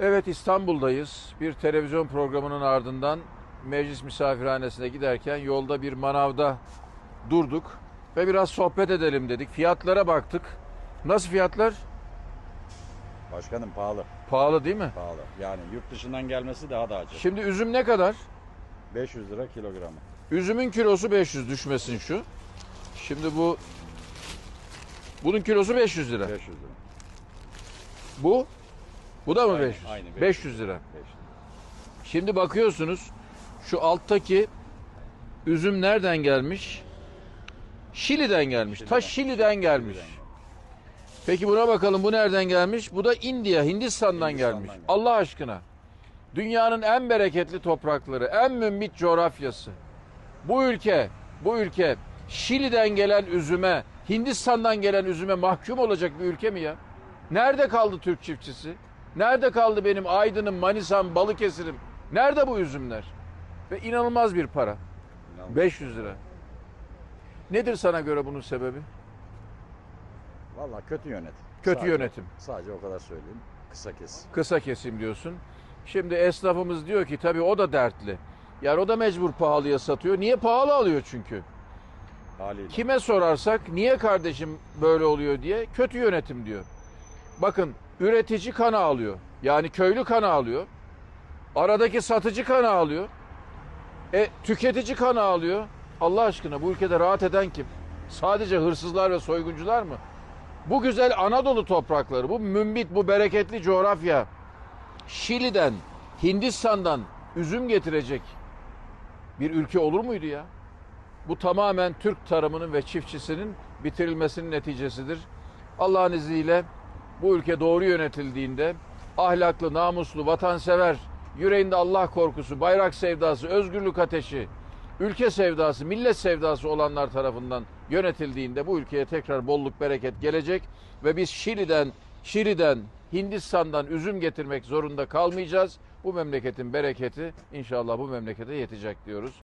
Evet İstanbul'dayız. Bir televizyon programının ardından meclis misafirhanesine giderken yolda bir manavda durduk ve biraz sohbet edelim dedik. Fiyatlara baktık. Nasıl fiyatlar? Başkanım pahalı. Pahalı değil mi? Pahalı. Yani yurt dışından gelmesi daha da acı. Şimdi üzüm ne kadar? 500 lira kilogramı. Üzümün kilosu 500 düşmesin şu. Şimdi bu bunun kilosu 500 lira. 500 lira. Bu bu da mı Aynı, 500? aynı, 500. 500 lira. 500 lira. Şimdi bakıyorsunuz şu alttaki üzüm nereden gelmiş? Şili'den gelmiş. Ta Şili'den. Şili'den gelmiş. Şili'den. Peki buna bakalım bu nereden gelmiş? Bu da India, Hindistan'dan, Hindistan'dan gelmiş. gelmiş. Allah aşkına. Dünyanın en bereketli toprakları, en mümbit coğrafyası. Bu ülke, bu ülke Şili'den gelen üzüme, Hindistan'dan gelen üzüme mahkum olacak bir ülke mi ya? Nerede kaldı Türk çiftçisi? Nerede kaldı benim Aydın'ım, Manisa'm, Balıkesir'im? Nerede bu üzümler? Ve inanılmaz bir para. İnanılmaz. 500 lira. Nedir sana göre bunun sebebi? Vallahi kötü yönetim. Kötü Sadece- yönetim. Sadece o kadar söyleyeyim. Kısa kes. Kısa kesim diyorsun. Şimdi esnafımız diyor ki tabii o da dertli. Yani o da mecbur pahalıya satıyor. Niye pahalı alıyor çünkü? Haliyle. Kime sorarsak niye kardeşim böyle oluyor diye kötü yönetim diyor. Bakın üretici kana alıyor. Yani köylü kana alıyor. Aradaki satıcı kana alıyor. E tüketici kana alıyor. Allah aşkına bu ülkede rahat eden kim? Sadece hırsızlar ve soyguncular mı? Bu güzel Anadolu toprakları, bu mümbit, bu bereketli coğrafya Şili'den, Hindistan'dan üzüm getirecek bir ülke olur muydu ya? Bu tamamen Türk tarımının ve çiftçisinin bitirilmesinin neticesidir. Allah'ın izniyle bu ülke doğru yönetildiğinde ahlaklı, namuslu, vatansever, yüreğinde Allah korkusu, bayrak sevdası, özgürlük ateşi, ülke sevdası, millet sevdası olanlar tarafından yönetildiğinde bu ülkeye tekrar bolluk, bereket gelecek ve biz Şili'den, Şili'den, Hindistan'dan üzüm getirmek zorunda kalmayacağız. Bu memleketin bereketi inşallah bu memlekete yetecek diyoruz.